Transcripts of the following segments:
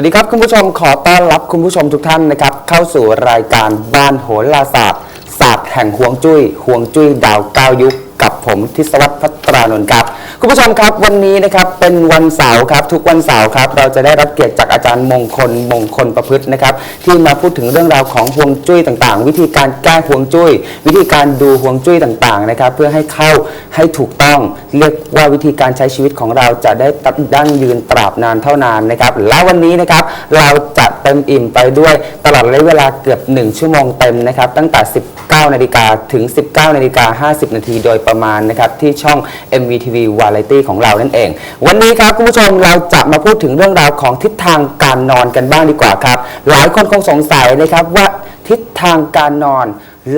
วัสดีครับคุณผู้ชมขอต้อนรับคุณผู้ชมทุกท่านนะครับ เข้าสู่รายการบ้านโหราศาสตร์ศาสตร์แห่งห่วงจุ้ยห่วงจุ้ยดาวเก้ายุคกับผมทิศวัตรพัตรานนท์ครับ คุณผู้ชมครับวันนี้นะครับเป็นวันเสาร์ครับทุกวันเสาร์ครับเราจะได้รับเกียรติจากอาจารย์มงคลมงคลประพฤตินะครับที่มาพูดถึงเรื่องราวของห่วงจุ้ยต่างๆ วิธีการแก้ห่วงจุ้ย วิธีการดูห่วงจุ้ยต่างๆนะครับเพื่อให้เข้าให้ถูกต้องเรียกว่าวิธีการใช้ชีวิตของเราจะได้ตัดดั้งยืนตราบนานเท่านานนะครับและวันนี้นะครับเราจะเต็มอิ่มไปด้วยตลอดระยะเวลาเกือบ 1 ชั่วโมงเต็มนะครับตั้งแต่ 19นาฬิกาถึง 19นาฬิกา50 นาทีโดยประมาณนะครับที่ช่อง MVTV าไรตี้ของเรานั่นเอง วันนี้ครับคุณผู้ชมเราจะมาพูดถึงเรื่องราวของทิศทางการนอนกันบ้างดีกว่าครับ หลายคนคงสงสัยนะครับว่าทิศทางการนอน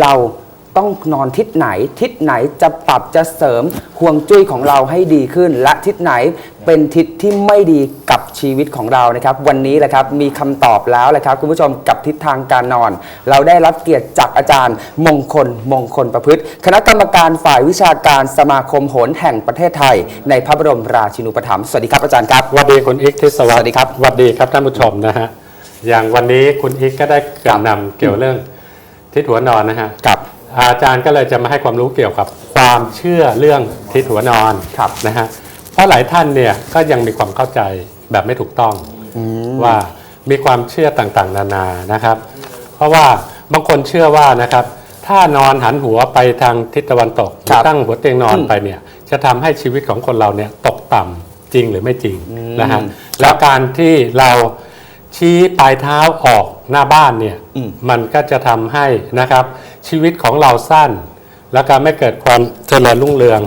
เรา ต้องนอนทิศไหน ทิศไหนจะปรับจะเสริมห่วงจุ้ยของเราให้ดีขึ้น และทิศไหนเป็นทิศที่ไม่ดีกับชีวิตของเรานะครับ วันนี้แหละครับมีคำตอบแล้วแหละครับ คุณผู้ชมกับทิศทางการนอน เราได้รับเกียรติจากอาจารย์ มงคลมงคลประพฤติ คณะกรรมการฝ่ายวิชาการสมาคมโหรแห่งประเทศไทย ในพระบรมราชินูปถัมภ์สวัสดีครับอาจารย์ครับสวัสดีคุณอีกทิศสวัสดีครับสวัสดีครับท่านผู้ชมนะฮะอย่างวันนี้คุณอีกก็ได้กระนำเกี่ยวเรื่องทิศหัวนอนนะฮะครับ อาจารย์ก็เลยจะมาให้ความรู้เกี่ยวกับความเชื่อเรื่องทิศหัวนอนครับนะฮะเพราะหลายท่านเนี่ยก็ยังมีความเข้าใจแบบไม่ถูกต้องว่ามีความเชื่อต่างๆ นานานะครับ เพราะว่าบางคนเชื่อว่านะครับ ถ้านอนหันหัวไปทางทิศตะวันตกหครัรือบตั้งหัวเตียงนอนไปเนี่ยจะทำให้ชีวิตของคนเราเนี่ยตกต่ำจริงหรือไม่จริงนะฮะแล้วการที่เราชี้ปลายเท้าออก หน้าบ้านเนี่ยอืมมันก็จะทำให้นะครับ ชีวิตของเราสั้น แล้วก็ไม่เกิดความเจริญรุ่งเรือง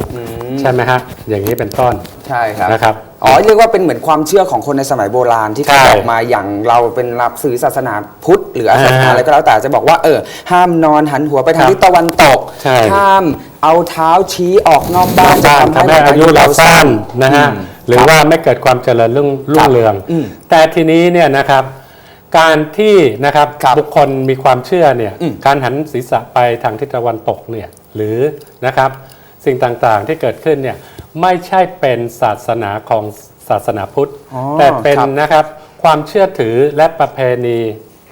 ใช่ไหมฮะอย่างนี้เป็นต้นใช่ครับนะครับอ๋อเรียกว่าเป็นเหมือนความเชื่อของคนในสมัยโบราณที่เขาใช่บอกมาอย่างเราเป็นรับสื่อศาสนาพุทธ หรือศาสนาอ่าอะไรก็แล้วแต่จะบอกว่าเออห้ามนอนหันหัวไปทางครับทิศตะวันตกใช่ห้ามเอาเท้าชี้ออกนอกบ้านจะบ้านทำทำให้ให้อายุเราสั้นนะฮะอืมหรือว่าไม่เกิดความเจริญรุ่งรุ่งเรืองอืมแต่ทีนี้เนี่ยนะครับ การที่นะครับครับบุคคลมีความเชื่อเนี่ยอืมการหันศีรษะไปทางทิศตะวันตกเนี่ยหรือนะครับสิ่งต่างๆที่เกิดขึ้นเนี่ยไม่ใช่เป็นศาสนาของศาสนาพุทธอ๋อแต่เป็นครับนะครับความเชื่อถือและประเพณี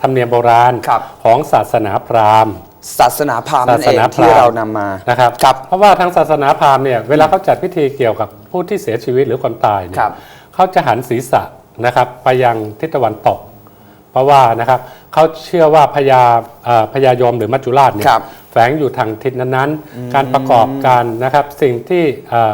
ธรรมเนียมโบราณครับของศาสนาพราหมณ์ศาสนาพราหมณ์นั่นเองศาสนาพราหมณ์ที่เรานำมานะครับครับเพราะว่าทางศาสนาพราหมณ์เนี่ยเวลาเขาจัดพิธีเกี่ยวกับผู้ที่เสียชีวิตหรือคนตายเนี่ครัยบเขาจะหันศีรษะนะครับไปยังทิศตะวันตก เพราะว่านะครับเขาเชื่อว่าพญาเอ่อพญายมหรือมัจจุราชเนี่ยครับแฝงอยู่ทางทิศนั้นๆ การประกอบการนะครับสิ่งที่เอ่อ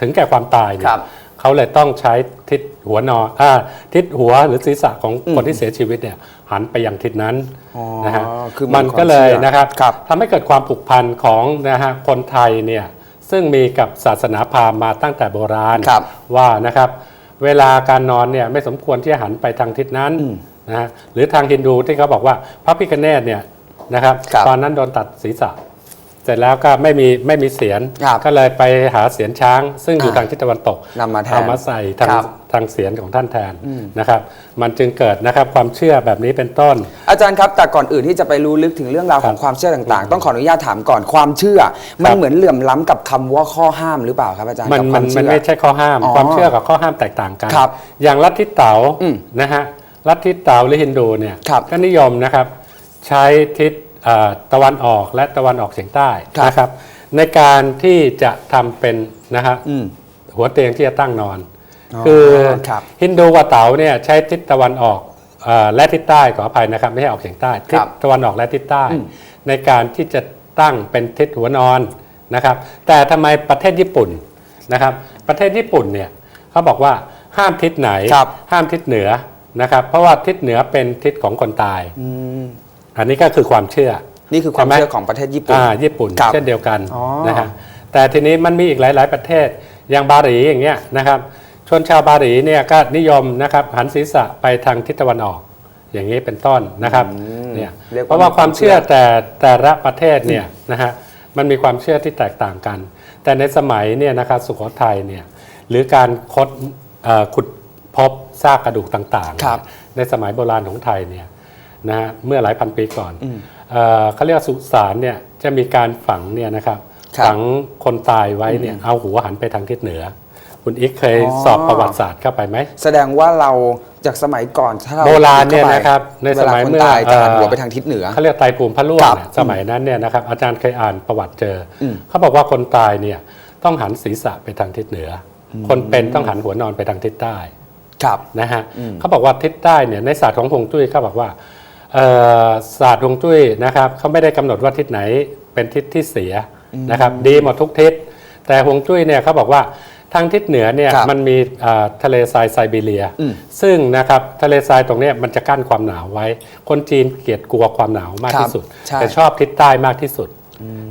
ถึงแก่ความตายเนี่ครัยบเขาเลยต้องใช้ทิศหัวนอนอ่าทิศหัวหรือศีรษะของอืมคนที่เสียชีวิตเนี่ยหันไปยังทิศนั้นอ๋อนะฮะคือมันมันก็เลยความเชื่อนะครับครับทำให้เกิดความผูกพันของนะฮะคนไทยเนี่ยซึ่งมีกับศาสนาพราหมณ์มาตั้งแต่โบราณครับว่านะครับ เวลาการนอนเนี่ยไม่สมควรที่จะหันไปทางทิศนั้นอืม นะฮะหรือทางฮินดูที่เขาบอกว่าพระพิคเนตเนี่ยนะครับครับตอนนั้นโดนตัดศีรษะ เสร็จแล้วก็ไม่มีไม่มีเสียนครับก็เลยไปหาเสียนช้าง ซึ่งอยู่อ่าทางทิศตะวันตกนำมาแทนเอามาใส่ทางครับทางเสียนของท่านแทนนะครับ มันจึงเกิดนะครับความเชื่อแบบนี้เป็นต้น อาจารย์ครับแต่ก่อนอื่นที่จะไปรู้ลึกถึงเรื่องราวของความเชื่อต่างๆ ต้องขออนุญาตถามก่อนความเชื่อ มันเหมือนเหลื่อมล้ำกับคำว่าข้อห้ามหรือเปล่าครับอาจารย์มันกับคมัวานมมัเชื่นอไม่ใช่ข้อห้าม อ๋อความเชื่อกับข้อห้ามแตกต่างกัน ครับอย่างลัทธิเต๋าอืมนะฮะ ลัทธิเต๋าหรือฮินดูเนี่ยครับก็นิยมนะครับ ใช้ทิศเอ่อตะวันออกและตะวันออกเฉียงใต้ครับนะครับ ในการที่จะทำเป็นนะฮะอืมหัวเตียงที่จะตั้งนอนอ๋อคือครับฮินดูกับเต๋าเนี่ยใช้ทิศตะวันออกเอ่อและทิศใต้ขออภัยนะครับ ไม่ใช่ออกเฉียงใต้คทิรัศบตะวันออกและทิศใต้อืมในการที่จะตั้งเป็นทิศหัวนอนนะครับ แต่ทำไมประเทศญี่ปุ่นนะครับ ประเทศญี่ปุ่นเนี่ยเขาบอกว่าห้ามทิศไหนครับห้ามทิศเหนือ นะครับ เพราะว่าทิศเหนือเป็นทิศของคนตาย อืมอันนี้ก็คือความเชื่อ นี่คือความใช่ไหม เชื่อของประเทศญี่ปุ่น อ่าญี่ปุ่นครับเช่นเดียวกันอ๋อ นะฮะแต่ทีนี้มันมีอีกหลาย ๆ ประเทศอย่างบาหลีอย่างเงี้ยนะครับชนชาวบาหลีเนี่ยก็นิยมนะครับหันศีรษะไปทางทิศตะวันออก อย่างนี้เป็นต้นนะครับอืมเนี่ยเรียกว่า เพราะว่าความเชื่อมีความเชื่อแต่แต่ละประเทศเนี่ยนะฮะมันมีความเชื่อที่แตกต่างกัน แต่ในสมัยเนี่ยนะครับสุโขทัยเนี่ยหรือการคดเอ่อขุดพบ ซากกระดูกต่างๆครับเนี่ยในสมัยโบราณของไทยเนี่ยนะฮะเมื่อหลายพันปีก่อนอืมเอ่อเขาเรียกว่าสุสานเนี่ยจะมีการฝังเนี่ยนะครับครับฝังคนตายไว้เนี่ยเอาหัวหันไปทางทิศเหนือ คุณอีกเคยอ๋อ สอบประวัติศาสตร์เข้าไปไหม แสดงว่าเราจากสมัยก่อนถ้าเราโบราณเนี่ยข้ไปนะครับในสมัยเวลาคนเมื่อตายจะหันเอ่อ หัวไปทางทิศเหนือ เขาเรียกไตรภูมิพระล่วงครับเนี่ยสมัยนั้นเนี่ยนะครับอาจารย์เคยอ่านประวัติเจออมเขาบอกว่าคนตายเนี่ยต้องหันศีรษะไปทางทิศเหนืออคนเป็นต้องหันหัวนอนไปทางทิศใต้ ครับนะฮะเขาบอกว่าทิศใต้เนี่ยในศาสตร์ของฮวงจุ้ยเขาบอกว่าเอ่อศาสตร์ฮวงจุ้ยนะครับเขาไม่ได้กำหนดว่าทิศไหนเป็นทิศที่เสียนะครับ ดีหมดทุกทิศ แต่ฮวงจุ้ยเนี่ยเขาบอกว่าทางทิศเหนือเนี่ยครับมันมีอ่าทะเลทรายไซบีเรียอืมซึ่งนะครับทะเลทรายตรงเนี้ยมันจะกั้นความหนาวไว้ คนจีนเกลียดกลัวความหนาวมากที่สุดใช่แต่ชอบทิศใต้มากที่สุด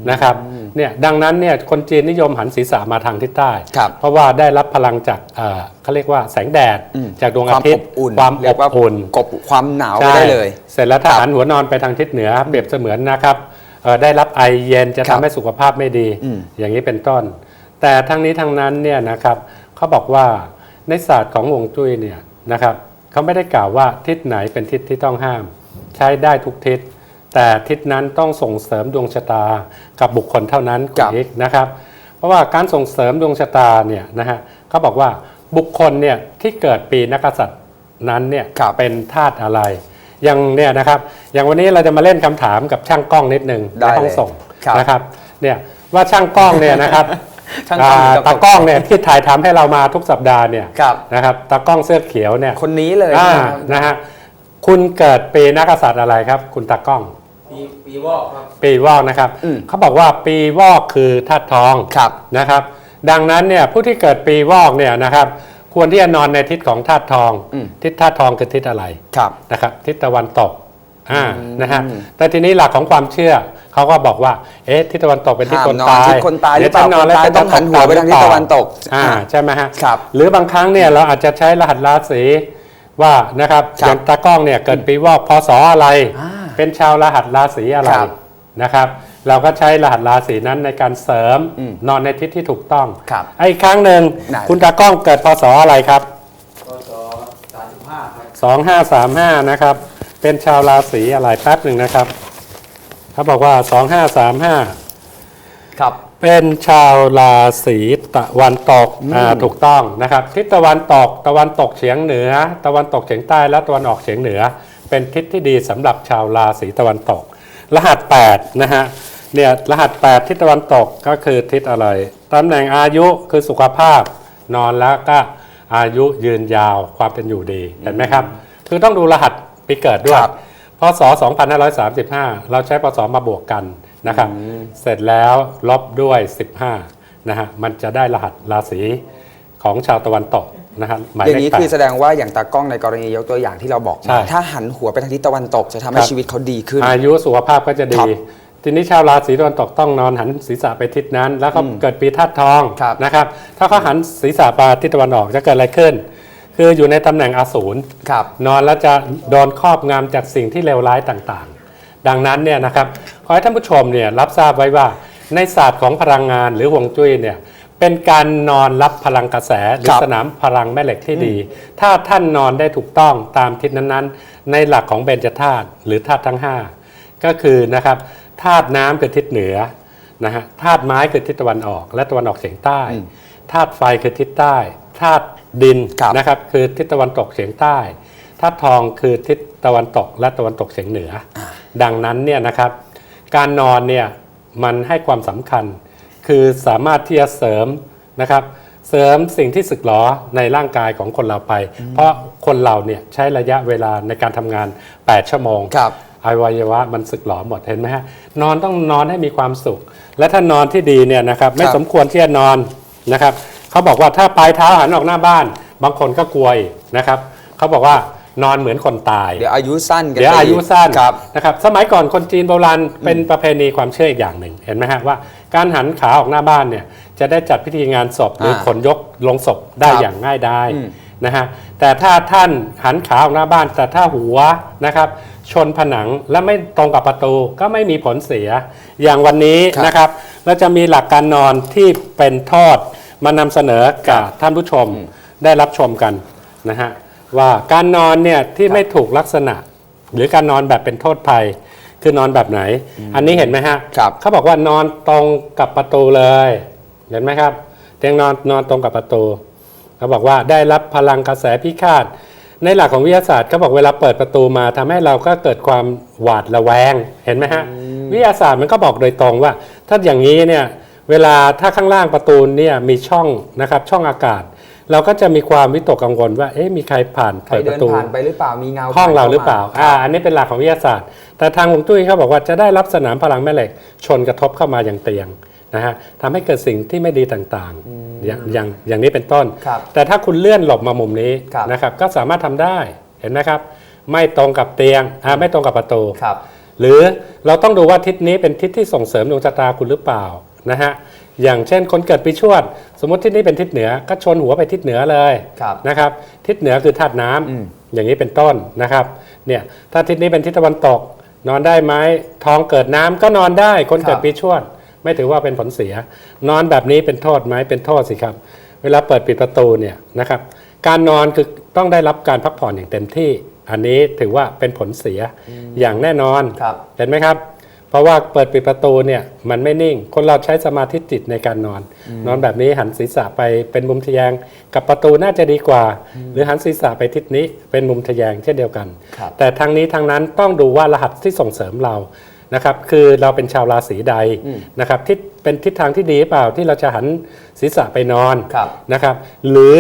นะครับเนี่ยดังนั้นเนี่ยคนจีนนิยมหันศีรษะมาทางทิศใต้ครับเพราะว่าได้รับพลังจากเอ่อเขาเรียกว่าแสงแดดอืมจากดวงคอาวามทิอตย์บอุ่นความเรีอยบกว่าอุ่นกบความหนาวใช่ได้เลย เสร็จแล้วถ้าครับหันหัวนอนไปทางทิศเหนือเปรียบเสมือนนะครับเอ่อได้รับไอเย็นจะครัทำบให้สุขภาพไม่ดีอืมอย่างนี้เป็นต้น แต่ทั้งนี้ทั้งนั้นเนี่ยนะครับเขาบอกว่าในศาสตร์ของฮวงจุ้ยเนี่ยนะครับเขาไม่ได้กล่าวว่าทิศไหนเป็นทิศที่ต้องห้าม ใช้ได้ทุกทิศ แต่ทิศนั้นต้องส่งเสริมดวงชะตากับบุคคลเท่านั้นคุครัณบเอกนะครับ เพราะว่าการส่งเสริมดวงชะตาเนี่ยนะฮะเขาบอกว่าบุคคลเนี่ยที่เกิดปีนักกษัตริย์นั้นเนี่ยครับเป็นธาตุอะไรอย่างเนี่ยนะครับอย่างวันนี้เราจะมาเล่นคำถามกับช่างกล้องนิดนึงได้ในห้องเลยส่งครับนะครับเนี่ยว่าช่างกล้องเนี่ยนะครับช่างกล้องอ่ากับตากล้องเนี่ยที่ถ่ายทำให้เรามาทุกสัปดาห์เนี่ยครับนะครับตากล้องเสื้อเขียวเนี่ยคนนี้เลยอ่านะครับนะฮะคุณเกิดปีนักกษัตริย์อะไรครับ คุณตากล้อง ปีปีวอกครับ ปีวอกนะครับ อืมเขาบอกว่าปีวอกคือธาตุทองครับนะครับ ดังนั้นเนี่ยผู้ที่เกิดปีวอกเนี่ยนะครับ ควรที่จะนอนในทิศของธาตุทอง อืม ทิศธาตุทองคือทิศอะไรครับ นะครับ ทิศตะวันตกอ่าอืมนะฮะแต่ทีนี้หลักของความเชื่อเขาก็บอกว่า เอ๊ะทิศตะวันตกเป็นทิศห้ามคนนอนตายทิศคนตายหรือเปล่าดี๋วฉันนอนแล้วคนตายจะต้องหันหัวไปทางทิศตะวันตกอ่าอ่าใช่ไหมฮะครับหรือบางครั้งเนี่ยเราอาจจะใช้รหัสราศีว่านะครับครับ อย่างตากล้องเนี่ยเกิดปีวอกพศอะไร อ่า เป็นชาวรหัสราศีอะไรครับนะครับ เราก็ใช้รหัสราศีนั้นในการเสริมอืมนอนในทิศที่ถูกต้องครับไอ้อีกครั้งหนึ่งไหนคุณตากล้องเกิดพศอะไรครับ พศสามสิบห้าครับ2535 นะครับ เป็นชาวราศีอะไรแป๊บหนึ่งนะครับเขาบอกว่า 2535 ครับ เป็นชาวราศีตะวันตกอ่าถูกต้องนะครับทิศตะวันตก ตะวันตกเฉียงเหนือ ตะวันตกเฉียงใต้และตะวันออกเฉียงเหนือ เป็นทิศที่ดีสำหรับชาวราศีตะวันตก รหัส8นะฮะเนี่ยรหัส 8 ทิศตะวันตกก็คือทิศอะไรตำแหน่งอายุคือสุขภาพ นอนแล้วก็อายุยืนยาวความเป็นอยู่ดีเห็นไหมครับ คือต้องดูรหัสปีเกิดด้วยครับพศ 2535 เราใช้พศมาบวกกันนะครับเสร็จแล้วลบด้วย 15นะฮะมันจะได้รหัสราศีของชาวตะวันตก นะฮะหมายอเลย่างขนี้แปคือแสดดงว่าอย่างตากล้องในกรณียกตัวอย่างที่เราบอกใช่ มาถ้าหันหัวไปทางทิศตะวันตกจะทำให้ครับชีวิตเขาดีขึ้น อายุสุขภาพก็จะคดีรับทีนี้ชาวราศีตะวันตกต้องนอนหันศีรษะไปทิศนั้น แล้วเขาเกิดปีธาตุทองครับ นะครับ ถ้าเขาหันศีรษะไปทิศตะวันออกจะเกิดอะไรขึ้น คืออยู่ในตำแหน่งอสูร ครับ นอนแล้วจะโดนครอบงำจากสิ่งที่เลวร้ายต่างๆ ดังนั้นเนี่ยนะครับขอให้ท่านผู้ชมเนี่ยรับทราบไว้ว่าในศาสตร์ของพลังงานหรือฮวงจุ้ยเนี่ย เป็นการนอนรับพลังกระแสหรือครับ สนามพลังแม่เหล็กที่ดี ถ้าท่านนอนได้ถูกต้องตามทิศนั้นๆ ในหลักของเบญจธาตุหรือธาตุทั้ง 5 ก็คือนะครับธาตุน้ำคือทิศเหนือนะฮะธาตุไม้คือทิศตะวันออก และตะวันออกเฉียงใต้ธาตุไฟคือทิศใต้ธาตุดินครับ นะครับคือทิศตะวันตกเฉียงใต้ธาตุทองคือทิศตะวันตกและตะวันตกเฉียงเหนืออดังนั้นเนี่ยนะครับ การนอนเนี่ยมันให้ความสำคัญ คือสามารถที่จะเสริมนะครับเสริมสิ่งที่สึกหรอในร่างกายของคนเราไป เพราะคนเราเนี่ยใช้ระยะเวลาในการทำงาน 8 ชั่วโมงครับ อวัยวะมันสึกหรอหมดเห็นไหมฮะนอนต้องนอนให้มีความสุข และถ้านอนที่ดีเนี่ยนะครับไม่ครับสมควรที่จะนอนนะครับเขาบอกว่าถ้าปลายเท้าหันออกหน้าบ้าน บางคนก็กลัวอีกนะครับเขาบอกว่านอนเหมือนคนตาย เดี๋ยวอายุสั้นกันเดี๋ยวไปอายุสั้นครับ นะครับสมัยก่อนคนจีนโบราณเป็นประเพณีความเชื่ออีกอย่างหนึ่งเห็นไหมฮะว่า การหันขาออกหน้าบ้านเนี่ยจะได้จัดพิธีงานศพหรืออ่าขนยกลงศพได้ครับอย่างง่ายดายอืมนะฮะแต่ถ้าท่านหันขาออกหน้าบ้าน แต่ถ้าหัวนะครับชนผนังและไม่ตรงกับประตูก็ไม่มีผลเสีย อย่างวันนี้ครับนะครับเราจะมีหลักการนอนที่เป็นทอดมานำเสนอกับท่านผู้ชมได้รับชมกันนะฮะว่าการนอนเนี่ยที่ไม่ถูกลักษณะ หรือการนอนแบบเป็นโทษภัย คือนอนแบบไหน อันนี้เห็นไหมฮะครับเขาบอกว่านอนตรงกับประตูเลย เห็นไหมครับ เตียงนอนนอนตรงกับประตูเขาบอกว่าได้รับพลังกระแสพิฆาต ในหลักของวิทยาศาสตร์เขาบอกเวลาเปิดประตูมาทำให้เราก็เกิดความหวาดระแวง เห็นไหมฮะ วิทยาศาสตร์มันก็บอกโดยตรงว่า ถ้าอย่างนี้เนี่ย เวลาถ้าข้างล่างประตูเนี่ยมีช่องนะครับช่องอากาศ เราก็จะมีความวิตกกังวลว่า เอ๊ะ มีใครผ่านใครเปิดปเดินระตูผ่านไปหรือเปล่ามีเงาห้องเราหรือเปล่าคบอ่า อันนี้เป็นหลักของวิทยาศาสตร์ แต่ทางฮวงจุ้ยเขาบอกว่าจะได้รับสนามพลังแม่เหล็ก ชนกระทบเข้ามาอย่างเตียงนะฮะทำให้เกิดสิ่งที่ไม่ดีต่างๆ อย่างอย่างอย่างนี้เป็นต้น ครับแต่ถ้าคุณเลื่อนหลบมามุมนี้ครับ นะครับ ก็สามารถทำได้เห็นไหมครับ ไม่ตรงกับเตียงอ่าไม่ตรงกับประตู ครับ หรือเราต้องดูว่าทิศนี้เป็นทิศที่ส่งเสริมดวงชะตาคุณหรือเปล่านะฮะ อย่างเช่นคนเกิดปีชวด สมมติทิศนี้เป็นทิศเหนือก็ชนหัวไปทิศเหนือเลยครับนะครับ ทิศเหนือคือธาตุน้ำอืม อย่างนี้เป็นต้นนะครับเนี่ยถ้าทิศนี้เป็นทิศตะวันตก นอนได้ไหมท้องเกิดน้ำก็นอนได้ คนเกิดปีชวด ไม่ถือว่าเป็นผลเสีย นอนแบบนี้เป็นโทษไหมเป็นโทษสิครับ เวลาเปิดปิดประตูเนี่ยนะครับ การนอนคือต้องได้รับการพักผ่อนอย่างเต็มที่ อันนี้ถือว่าเป็นผลเสียอย่างแน่นอนครับ เห็นไหมครับ เพราะว่าเปิดปิดประตูเนี่ยมันไม่นิ่ง คนเราใช้สมาธิจิตในการนอน นอนแบบนี้หันศีรษะไปเป็นมุมทะแยง กับประตูน่าจะดีกว่า หรือหันศีรษะไปทิศนี้เป็นมุมทะแยงเช่นเดียวกันครับแต่ทางนี้ทางนั้นต้องดูว่ารหัสที่ส่งเสริมเรานะครับคือเราเป็นชาวราศีใดนะครับทิศเป็นทิศทางที่ดีหรือเปล่าที่เราจะหันศีรษะไปนอนครับนะครับ หรือ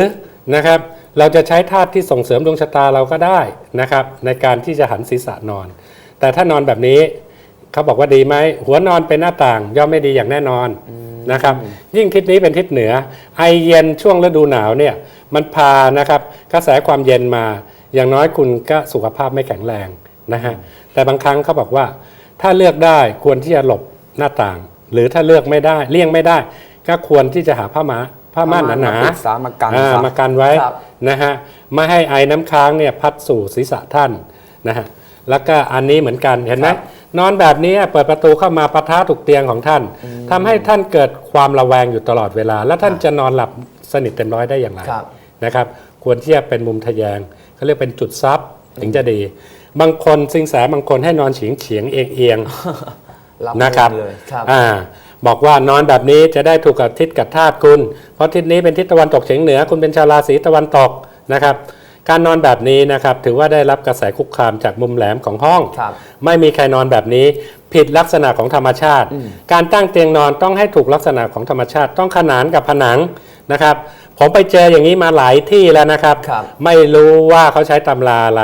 นะครับเราจะใช้ธาตุที่ส่งเสริมดวงชะตาเราก็ได้นะครับในการที่จะหันศีรษะนอน แต่ถ้านอนแบบนี้ เขาบอกว่าดีไหมหัวนอนเป็นหน้าต่างย่อมไม่ดีอย่างแน่นอนนะครับ ยิ่งทิศนี้เป็นทิศเหนือ ไอเย็นช่วงฤดูหนาวเนี่ยมันพานะครับกระแสความเย็นมา อย่างน้อยคุณก็สุขภาพไม่แข็งแรงนะฮะแต่บางครั้งเขาบอกว่า ถ้าเลือกได้ควรที่จะหลบหน้าต่าง หรือถ้าเลือกไม่ได้เลี่ยงไม่ได้ ก็ควรที่จะหาผ้ามาผ้าม่านหนามาปิดๆซะมากันอ่ซะมากันไว้ครับนะฮะไม่ให้ไอ้น้ำค้างเนี่ยพัดสู่ศีรษะท่านนะฮะแล้วก็อันนี้เหมือนกันเห็นไหมครับ นอนแบบนี้เปิดประตูเข้ามาปะทะถูกเตียงของท่านทำให้ท่านเกิดความระแวงอยู่ตลอดเวลา แล้วท่านจะนอนหลับสนิทเต็มร้อยได้อย่างไรครับนะครับ ควรที่จะเป็นมุมทะแยงเขาเรียกเป็นจุดซับถึงจะดี บางคนสิงแสบางคนให้นอนเฉียงเฉียงๆเอียงเอียงๆรับนะครับเลยครับอ่าบอกว่านอนแบบนี้จะได้ถูกกับทิศกับธาตุคุณ เพราะทิศนี้เป็นทิศตะวันตกเฉียงเหนือ คุณเป็นชาวราศีตะวันตกนะครับ การนอนแบบนี้นะครับถือว่าได้รับกระแสคุกคามจากมุมแหลมของห้อง ครับ ไม่มีใครนอนแบบนี้ ผิดลักษณะของธรรมชาติ การตั้งเตียงนอนต้องให้ถูกลักษณะของธรรมชาติ ต้องขนานกับผนังนะครับ ผมไปเจออย่างนี้มาหลายที่แล้วนะครับ ครับไม่รู้ว่าเขาใช้ตำราอะไร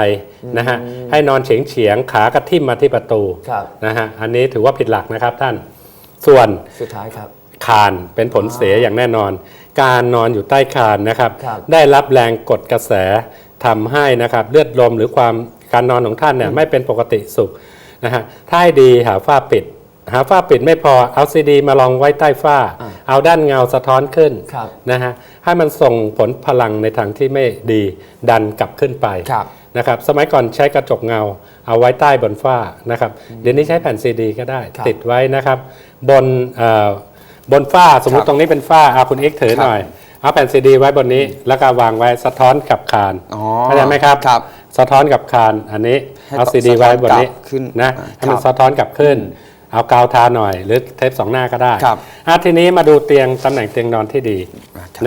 นะฮะให้นอนเฉียงเฉียงๆขากระทิ่มมาที่ประตูครับ นะฮะอันนี้ถือว่าผิดหลักนะครับท่าน ส่วน สุดท้ายครับ คานเป็นผลเสียอย่างแน่นอน การนอนอยู่ใต้คานนะครับ ครับได้รับแรงกดกระแส ทำให้นะครับเลือดลมหรือความการนอนของท่านเนี่ยไม่เป็นปกติสุขนะฮะถ้าให้ดีหาฝ้าปิด หาฝ้าปิดไม่พอเอาซีดีมาลองไว้ใต้ฝ้าอ่าเอาด้านเงาสะท้อนขึ้นครับนะฮะให้มันส่งผลพลังในทางที่ไม่ดีดันกลับขึ้นไปครับนะครับสมัยก่อนใช้กระจกเงา เอาไว้ใต้บนฝ้านะครับเดี๋ยวนี้ใช้แผ่นซีดีก็ได้ครับติดไว้นะครับ บนเอ่อบนฝ้าสมมุคติรับตรงนี้เป็นฝ้าเอาคุณเอ็กซ์ถือครับหน่อย เอาแผ่นซีดีไว้บนนี้ แล้วก็วางไว้สะท้อนกับคานอ๋อเข้าใจไหมครับครับ สะท้อนกับคานอันนี้ให้เอาซีดีไว้บนนี้สะท้อนกลับขึ้นนะอ่าให้มันครับสะท้อนกลับขึ้น เอากาวทาหน่อย หรือเทปสองหน้าก็ได้ครับอะทีนี้มาดูเตียงตำแหน่งเตียงนอนที่ดี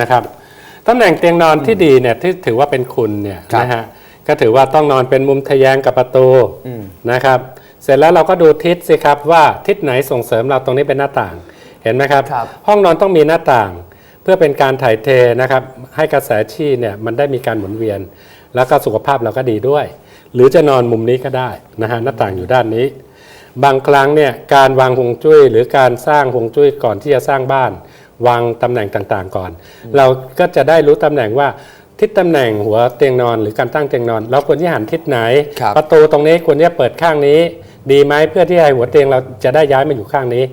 นะครับตำแหน่งเตียงนอนที่ดีเนี่ยที่ถือว่าเป็นคุณเนี่ยครับนะฮะก็ถือว่าต้องนอนเป็นมุมทะแยงกับประตูอืมนะครับ เสร็จแล้วเราก็ดูทิศสิครับว่าทิศไหนส่งเสริมเราตรงนี้เป็นหน้าต่างเห็นไหมครับครับห้องนอนต้องมีหน้าต่างเพื่อเป็นการถ่ายเทนะครับให้กระแสชีเนี่ยมันได้มีการหมุนเวียน แล้วก็สุขภาพเราก็ดีด้วย หรือจะนอนมุมนี้ก็ได้นะฮะหน้าต่างอยู่ด้านนี้ บางครั้งเนี่ยการวางฮวงจุ้ยหรือการสร้างฮวงจุ้ยก่อนที่จะสร้างบ้าน วางตำแหน่งต่างๆ ก่อน เราก็จะได้รู้ตำแหน่งว่าทิศตำแหน่งหัวเตียงนอนหรือการตั้งเตียงนอน เราควรที่หันทิศไหนครับประตูตรงนี้ควรที่จะเปิดข้างนี้ ดีไหมเพื่อที่ให้หัวเตียงเราจะได้ย้ายมาอยู่ข้างนี้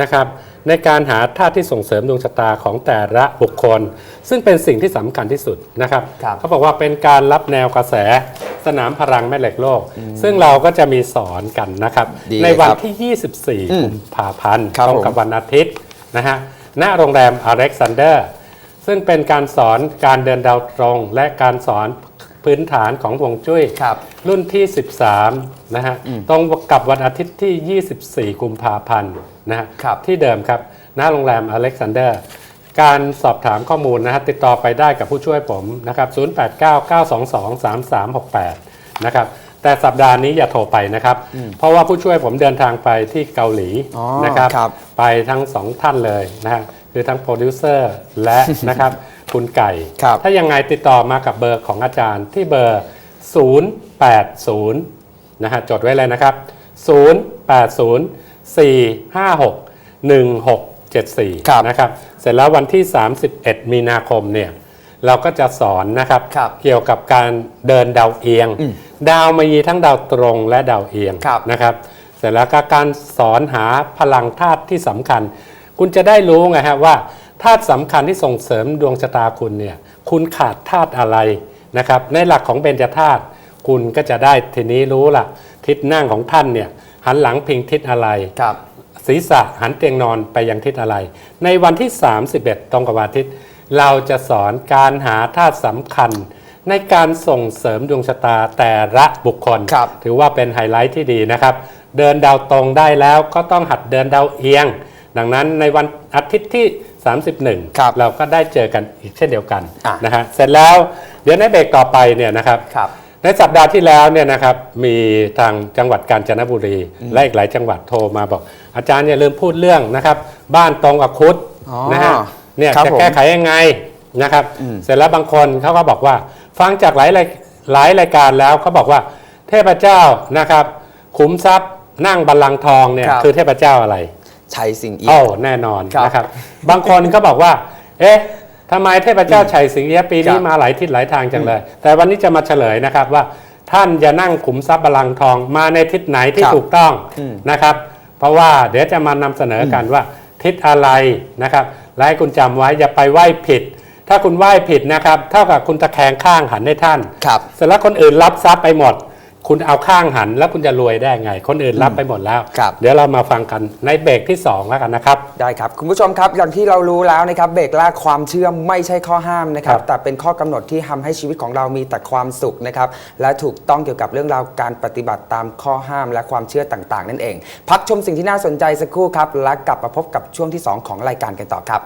นะครับในการหาธาตุที่ส่งเสริมดวงชะตาของแต่ละบุคคล ซึ่งเป็นสิ่งที่สำคัญที่สุดนะครับครับเขาบอกว่าเป็นการรับแนวกระแสสนามพลังแม่เหล็กโลก ซึ่งเราก็จะมีสอนกันนะครับ ดีในวันครับที่ 24 อืมกุมภาพันธ์ครับตรงกับผม วันอาทิตย์นะฮะณโรงแรมอเล็กซานเดอร์ ซึ่งเป็นการสอนการเดินดาวตรง และการสอน พื้นฐานของฮวงจุ้ยครับรุ่นที่ 13 นะฮะตรงกับวันอาทิตย์ที่ 24 กุมภาพันธ์นะฮะครับที่เดิมครับหน้าโรงแรมอเล็กซานเดอร์ การสอบถามข้อมูลนะฮะติดต่อไปได้กับผู้ช่วยผมนะครับ 0899223368 นะครับแต่สัปดาห์นี้อย่าโทรไปนะครับ เพราะว่าผู้ช่วยผมเดินทางไปที่เกาหลีอ๋อนะครับครับ ไปทั้งสองท่านเลยนะฮะคือทั้งโปรดิวเซอร์และนะครับ คุณไก่ ครับถ้ายังไงติดต่อมากับเบอร์ของอาจารย์ที่เบอร์ 080 นะฮะจดไว้เลยนะครับ 080 456 1674ครับนะครับ เสร็จแล้ววันที่ 31 มีนาคมเนี่ยเราก็จะสอนนะครับ ครับเกี่ยวกับการเดินดาวเอียงดาวมีทั้งดาวตรงและดาวเอียงครับ นะครับ เสร็จแล้วก็การสอนหาพลังธาตุที่สำคัญ คุณจะได้รู้ไงฮะว่า ธาตุสำคัญที่ส่งเสริมดวงชะตาคุณเนี่ยคุณขาดธาตุอะไรนะครับในหลักของเบญจธาตุคุณก็จะได้ทีนี้รู้ล่ะทิศนั่งของท่านเนี่ยหันหลังพิงทิศอะไรครับศีรษะหันเตียงนอนไปยังทิศอะไร ในวันที่ 31 ตรงกับวันอาทิตย์ เราจะสอนการหาธาตุสำคัญ ในการส่งเสริมดวงชะตาแต่ละบุคคลครับถือว่าเป็นไฮไลท์ที่ดีนะครับ เดินดาวตรงได้แล้วก็ต้องหัดเดินดาวเอียง ดังนั้นในวันอาทิตย์ที่ 31 ครับเราก็ได้เจอกันอีกเช่นเดียวกันอะนะฮะเสร็จแล้วเดี๋ยวในเบรกต่อไปเนี่ยนะครับ ครับในสัปดาห์ที่แล้วเนี่ยนะครับมีทางจังหวัดกาญจนบุรี และอีกหลายจังหวัดโทรมาบอก อาจารย์อย่าลืมพูดเรื่องนะครับ บ้านตรงกับคุดอ๋อนะฮะเนี่ยครับจะผมแก้ไขยังไงนะครับเสร็จแล้วบางคนเขาก็บอกว่า ฟังจากหลายรายหลายรายการแล้วเขาบอกว่า เทพเจ้านะครับ ขุมทรัพย์นั่งบัลลังก์ทองเนี่ยครับ คือเทพเจ้าอะไร ชัยสิงเอียโอ้มแน่นอนครับนะครับ บางคนก็บอกว่า เอ๊ะทำไมเทพเจ้าชัยสิงเอียะปีนี้ครับ มาหลายทิศหลายทางจังเลย แต่วันนี้จะมาเฉลยนะครับว่า ท่านจะนั่งขุมทรัพย์บาลังก์ทองมาในทิศไหนที่ครับถูกต้องอืมนะครับ เพราะว่าเดี๋ยวจะมานำเสนอกันว่า ทิศอะไรนะครับ และให้คุณจำไว้อย่าไปไหว้ผิด ถ้าคุณไหว้ผิดนะครับ เท่ากับคุณตะแคงข้างหันให้ท่าน ครับ เสร็จแล้วคนอื่นรับทรัพย์ไปหมด คุณเอาข้างหันแล้วคุณจะรวยได้ไง คนอื่นรับไปหมดแล้ว ครับ เดี๋ยวเรามาฟังกันในเบรกที่ 2 แล้วกันนะครับ ได้ครับ คุณผู้ชมครับอย่างที่เรารู้แล้วนะครับเบรกแรกความเชื่อไม่ใช่ข้อห้ามนะครับ ครับแต่เป็นข้อกำหนดที่ทำให้ชีวิตของเรามีแต่ความสุขนะครับและถูกต้องเกี่ยวกับเรื่องราวการปฏิบัติตามข้อห้ามและความเชื่อต่างๆ นั่นเอง พักชมสิ่งที่น่าสนใจสักครู่ครับและกลับมาพบกับช่วงที่2ของรายการกันต่อครับ